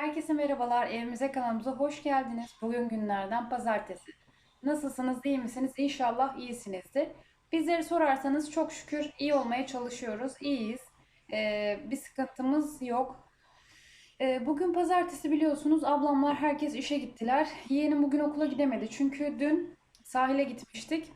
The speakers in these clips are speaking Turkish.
Herkese merhabalar, evimize kanalımıza hoş geldiniz. Bugün günlerden pazartesi. Nasılsınız, iyi misiniz? İnşallah iyisinizdir. Bizleri sorarsanız çok şükür iyi olmaya çalışıyoruz, iyiyiz. Ee, bir sıkıntımız yok. Ee, bugün pazartesi biliyorsunuz, ablamlar herkes işe gittiler. Yeğenim bugün okula gidemedi çünkü dün sahile gitmiştik.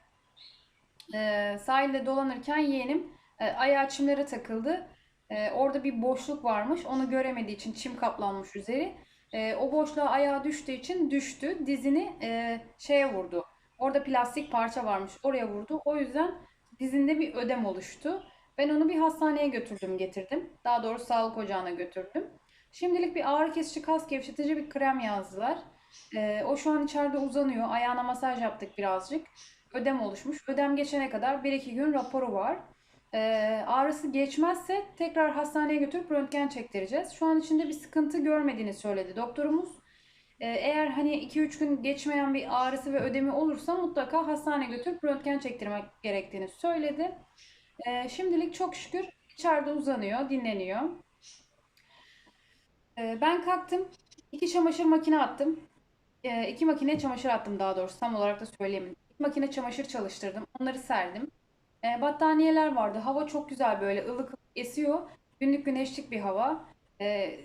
Ee, sahilde dolanırken yeğenim e, ayağı çimlere takıldı. Ee, orada bir boşluk varmış. Onu göremediği için çim kaplanmış üzeri. Ee, o boşluğa ayağı düştüğü için düştü. Dizini e, şeye vurdu. Orada plastik parça varmış. Oraya vurdu. O yüzden dizinde bir ödem oluştu. Ben onu bir hastaneye götürdüm, getirdim. Daha doğrusu sağlık ocağına götürdüm. Şimdilik bir ağrı kesici, kas gevşetici bir krem yazdılar. Ee, o şu an içeride uzanıyor. Ayağına masaj yaptık birazcık. Ödem oluşmuş. Ödem geçene kadar bir iki gün raporu var. Ee, ağrısı geçmezse tekrar hastaneye götürüp röntgen çektireceğiz. Şu an içinde bir sıkıntı görmediğini söyledi doktorumuz. Ee, eğer hani iki üç gün geçmeyen bir ağrısı ve ödemi olursa mutlaka hastaneye götürüp röntgen çektirmek gerektiğini söyledi. Ee, şimdilik çok şükür içeride uzanıyor, dinleniyor. Ee, ben kalktım. iki çamaşır makine attım. Ee, iki makine çamaşır attım daha doğrusu tam olarak da söyleyeyim. İki makine çamaşır çalıştırdım. Onları serdim. E, battaniyeler vardı. Hava çok güzel böyle ılık esiyor. Günlük güneşlik bir hava. E,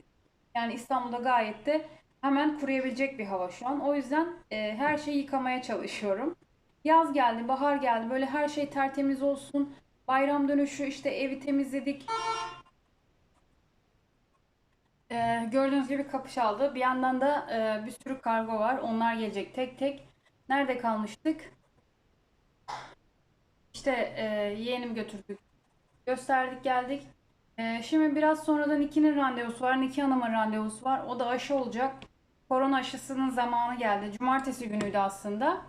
yani İstanbul'da gayet de hemen kuruyabilecek bir hava şu an. O yüzden e, her şeyi yıkamaya çalışıyorum. Yaz geldi, bahar geldi. Böyle her şey tertemiz olsun. Bayram dönüşü işte evi temizledik. E, gördüğünüz gibi kapı çaldı. Bir yandan da e, bir sürü kargo var. Onlar gelecek tek tek. Nerede kalmıştık? İşte e, yeğenim götürdük. Gösterdik geldik. E, şimdi biraz sonradan Niki'nin randevusu var. Niki Hanım'ın randevusu var. O da aşı olacak. Korona aşısının zamanı geldi. Cumartesi günüydü aslında.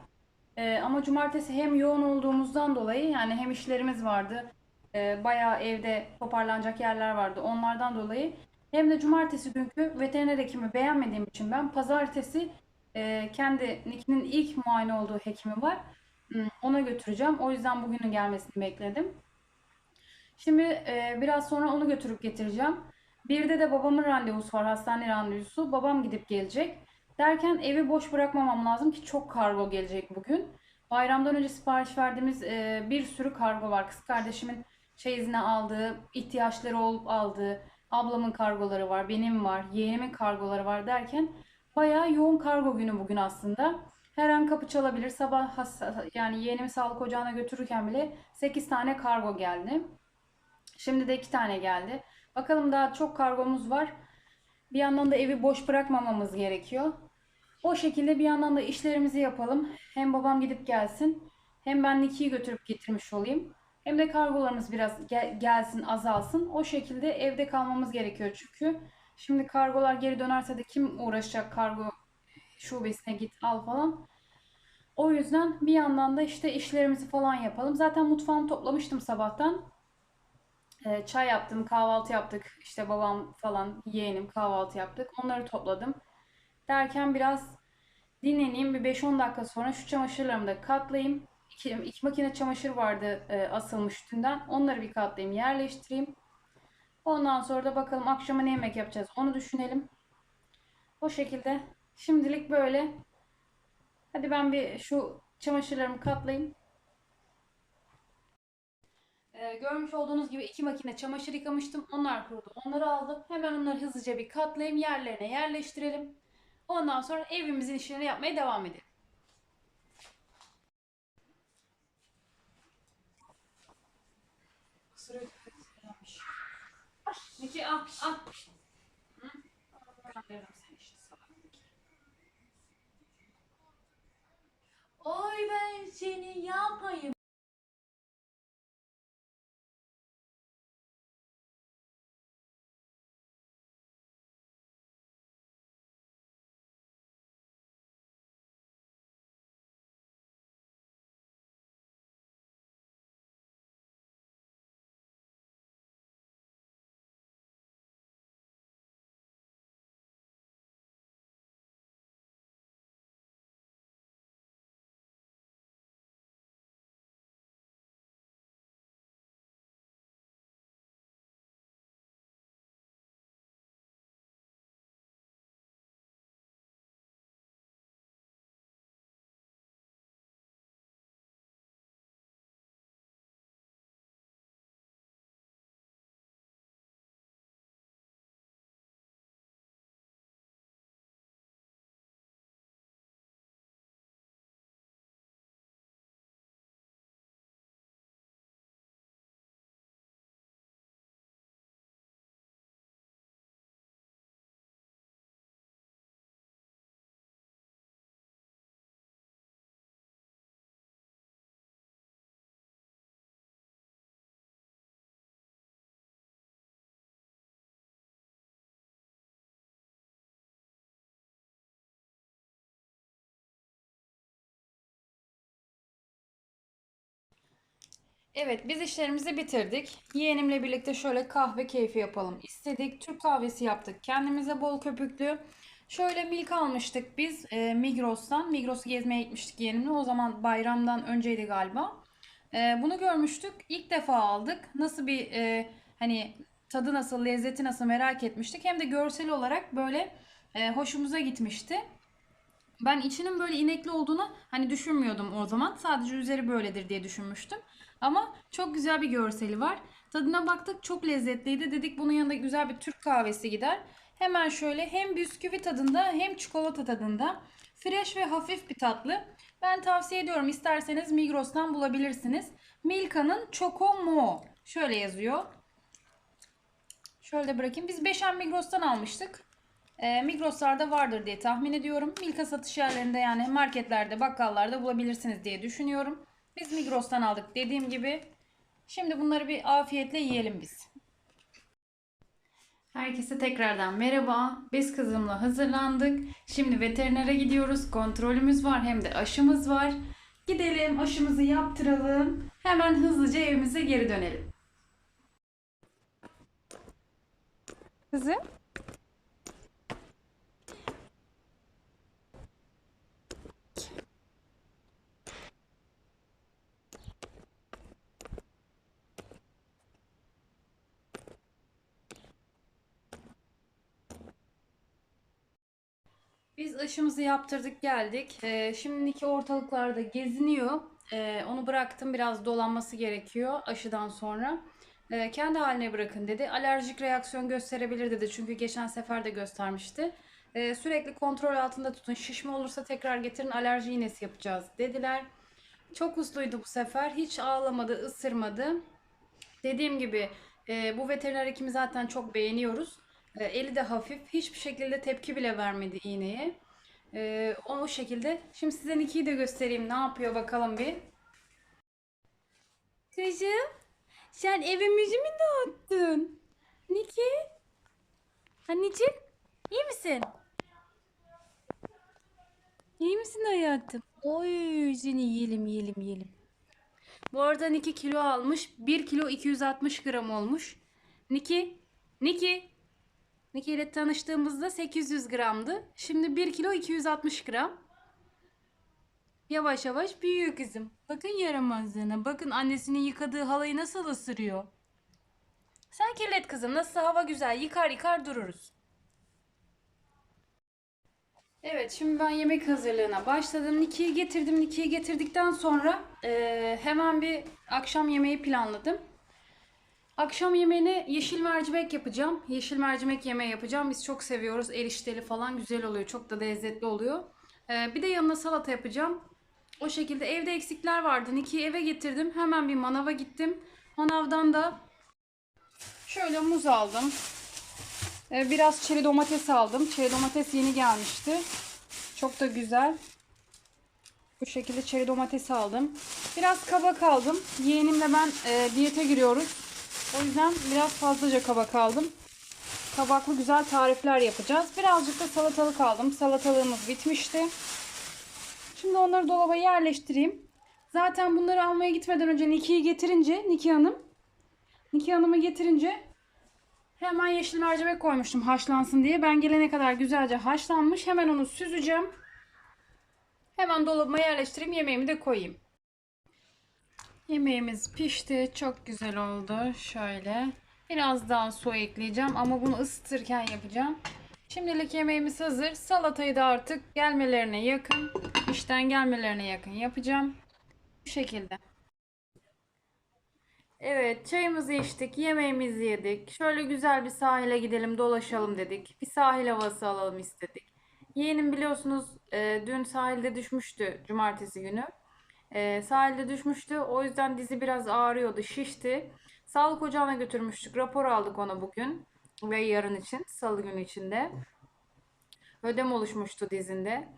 E, ama cumartesi hem yoğun olduğumuzdan dolayı yani hem işlerimiz vardı. E, bayağı evde toparlanacak yerler vardı. Onlardan dolayı hem de cumartesi günkü veteriner hekimi beğenmediğim için ben pazartesi e, kendi Niki'nin ilk muayene olduğu hekimi var. Hmm, Ona götüreceğim. O yüzden bugünün gelmesini bekledim. Şimdi e, biraz sonra onu götürüp getireceğim. Bir de de babamın randevusu var, hastane randevusu. Babam gidip gelecek. Derken evi boş bırakmamam lazım ki çok kargo gelecek bugün. Bayramdan önce sipariş verdiğimiz e, bir sürü kargo var. Kız kardeşimin çeyizine aldığı, ihtiyaçları olup aldığı, ablamın kargoları var, benim var, yeğenimin kargoları var derken bayağı yoğun kargo günü bugün aslında. Her an kapı çalabilir. Sabah hasta, yani yeğenimi sağlık ocağına götürürken bile 8 tane kargo geldi. Şimdi de 2 tane geldi. Bakalım daha çok kargomuz var. Bir yandan da evi boş bırakmamamız gerekiyor. O şekilde bir yandan da işlerimizi yapalım. Hem babam gidip gelsin. Hem ben Niki'yi götürüp getirmiş olayım. Hem de kargolarımız biraz gel- gelsin, azalsın. O şekilde evde kalmamız gerekiyor çünkü. Şimdi kargolar geri dönerse de kim uğraşacak kargo şubesine git al falan. O yüzden bir yandan da işte işlerimizi falan yapalım. Zaten mutfağımı toplamıştım sabahtan. Ee, çay yaptım, kahvaltı yaptık. İşte babam falan, yeğenim kahvaltı yaptık. Onları topladım. Derken biraz dinleneyim. Bir beş on dakika sonra şu çamaşırlarımı da katlayayım. İki, iki makine çamaşır vardı e, asılmış dünden. Onları bir katlayayım, yerleştireyim. Ondan sonra da bakalım akşama ne yemek yapacağız onu düşünelim. O şekilde şimdilik böyle. Hadi ben bir şu çamaşırlarımı katlayayım. Ee, görmüş olduğunuz gibi iki makine çamaşır yıkamıştım. Onlar kurudu. Onları aldım. Hemen onları hızlıca bir katlayayım. Yerlerine yerleştirelim. Ondan sonra evimizin işlerini yapmaya devam edelim. Niki al al. Hı? Kandırırım seni işte salak. Oy ben seni yapayım. Evet, biz işlerimizi bitirdik. Yeğenimle birlikte şöyle kahve keyfi yapalım istedik. Türk kahvesi yaptık. Kendimize bol köpüklü. Şöyle milk almıştık biz e, Migros'tan. Migros'u gezmeye gitmiştik yeğenimle. O zaman bayramdan önceydi galiba. E, bunu görmüştük. İlk defa aldık. Nasıl bir e, hani tadı nasıl, lezzeti nasıl merak etmiştik. Hem de görsel olarak böyle e, hoşumuza gitmişti. Ben içinin böyle inekli olduğunu hani düşünmüyordum o zaman. Sadece üzeri böyledir diye düşünmüştüm. Ama çok güzel bir görseli var. Tadına baktık çok lezzetliydi. Dedik bunun yanında güzel bir Türk kahvesi gider. Hemen şöyle hem bisküvi tadında hem çikolata tadında. Fresh ve hafif bir tatlı. Ben tavsiye ediyorum. İsterseniz Migros'tan bulabilirsiniz. Milka'nın Choco Mo. Şöyle yazıyor. Şöyle bırakayım. Biz Beşen Migros'tan almıştık. E, Migros'larda vardır diye tahmin ediyorum. Milka satış yerlerinde yani marketlerde, bakkallarda bulabilirsiniz diye düşünüyorum. Biz Migros'tan aldık dediğim gibi. Şimdi bunları bir afiyetle yiyelim biz. Herkese tekrardan merhaba. Biz kızımla hazırlandık. Şimdi veterinere gidiyoruz. Kontrolümüz var hem de aşımız var. Gidelim aşımızı yaptıralım. Hemen hızlıca evimize geri dönelim. Kızım. Biz aşımızı yaptırdık geldik. Ee, şimdiki ortalıklarda geziniyor. Ee, onu bıraktım biraz dolanması gerekiyor aşıdan sonra. Ee, kendi haline bırakın dedi. Alerjik reaksiyon gösterebilir dedi. Çünkü geçen sefer de göstermişti. Ee, sürekli kontrol altında tutun. Şişme olursa tekrar getirin alerji iğnesi yapacağız dediler. Çok usluydu bu sefer. Hiç ağlamadı, ısırmadı. Dediğim gibi e, bu veteriner hekimi zaten çok beğeniyoruz. E, eli de hafif. Hiçbir şekilde tepki bile vermedi iğneye. E, o, o şekilde. Şimdi size Niki'yi de göstereyim. Ne yapıyor bakalım bir. Kızım sen evimizi mi dağıttın? Niki? Anneciğim iyi misin? İyi misin hayatım? Oy seni yiyelim yiyelim yiyelim. Bu arada Niki kilo almış. 1 kilo 260 gram olmuş. Niki, Niki. Niki ile tanıştığımızda 800 gramdı. Şimdi 1 kilo 260 gram. Yavaş yavaş büyüyor kızım. Bakın yaramazlığına. Bakın annesinin yıkadığı halayı nasıl ısırıyor. Sen kirlet kızım. Nasıl hava güzel. Yıkar yıkar dururuz. Evet, şimdi ben yemek hazırlığına başladım. Niki'yi getirdim. Niki'yi getirdikten sonra eee, hemen bir akşam yemeği planladım. Akşam yemeğine yeşil mercimek yapacağım. Yeşil mercimek yemeği yapacağım. Biz çok seviyoruz. Erişteli falan güzel oluyor. Çok da lezzetli oluyor. Eee, bir de yanına salata yapacağım. O şekilde evde eksikler vardı. Niki'yi eve getirdim. Hemen bir manava gittim. Manavdan da şöyle muz aldım. Ee, Biraz çeri domates aldım. Çeri domates yeni gelmişti. Çok da güzel. Bu şekilde çeri domates aldım. Biraz kabak aldım. Yeğenimle ben e, diyete giriyoruz. O yüzden biraz fazlaca kabak aldım. Kabaklı güzel tarifler yapacağız. Birazcık da salatalık aldım. Salatalığımız bitmişti. Şimdi onları dolaba yerleştireyim. Zaten bunları almaya gitmeden önce Niki'yi getirince, Niki Hanım, Niki Hanım'ı getirince Hemen yeşil mercimek koymuştum haşlansın diye. Ben gelene kadar güzelce haşlanmış. Hemen onu süzeceğim. Hemen dolabıma yerleştireyim. Yemeğimi de koyayım. Yemeğimiz pişti. Çok güzel oldu. Şöyle. Biraz daha su ekleyeceğim ama bunu ısıtırken yapacağım. Şimdilik yemeğimiz hazır. Salatayı da artık gelmelerine yakın, işten gelmelerine yakın yapacağım. Bu şekilde. Evet, çayımızı içtik, yemeğimizi yedik. Şöyle güzel bir sahile gidelim, dolaşalım dedik. Bir sahil havası alalım istedik. Yeğenim biliyorsunuz e, dün sahilde düşmüştü cumartesi günü. E, sahilde düşmüştü. O yüzden dizi biraz ağrıyordu, şişti. Sağlık ocağına götürmüştük. Rapor aldık ona bugün ve yarın için, salı günü içinde. Ödem oluşmuştu dizinde.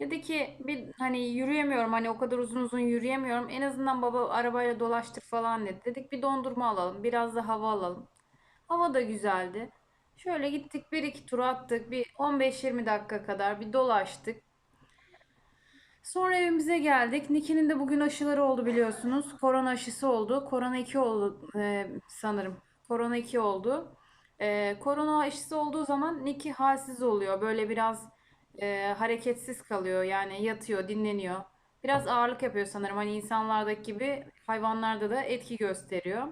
Dedi ki bir hani yürüyemiyorum hani o kadar uzun uzun yürüyemiyorum. En azından baba arabayla dolaştır falan dedi. Dedik bir dondurma alalım. Biraz da hava alalım. Hava da güzeldi. Şöyle gittik bir iki tur attık. Bir 15-20 dakika kadar bir dolaştık. Sonra evimize geldik. Niki'nin de bugün aşıları oldu biliyorsunuz. Korona aşısı oldu. Korona 2 oldu e, sanırım. Korona 2 oldu. E, korona aşısı olduğu zaman Niki halsiz oluyor. Böyle biraz e, hareketsiz kalıyor. Yani yatıyor, dinleniyor. Biraz ağırlık yapıyor sanırım. Hani insanlardaki gibi hayvanlarda da etki gösteriyor.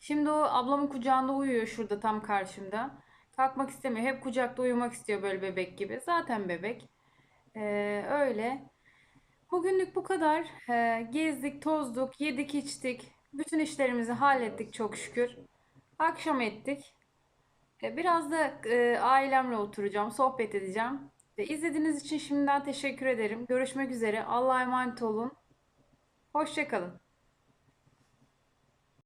Şimdi o ablamın kucağında uyuyor şurada tam karşımda. Kalkmak istemiyor. Hep kucakta uyumak istiyor böyle bebek gibi. Zaten bebek. Ee, öyle. Bugünlük bu kadar. Ee, gezdik, tozduk, yedik, içtik. Bütün işlerimizi hallettik çok şükür. Akşam ettik. Ee, biraz da e, ailemle oturacağım, sohbet edeceğim. Ve izlediğiniz için şimdiden teşekkür ederim. Görüşmek üzere. Allah'a emanet olun. Hoşça kalın.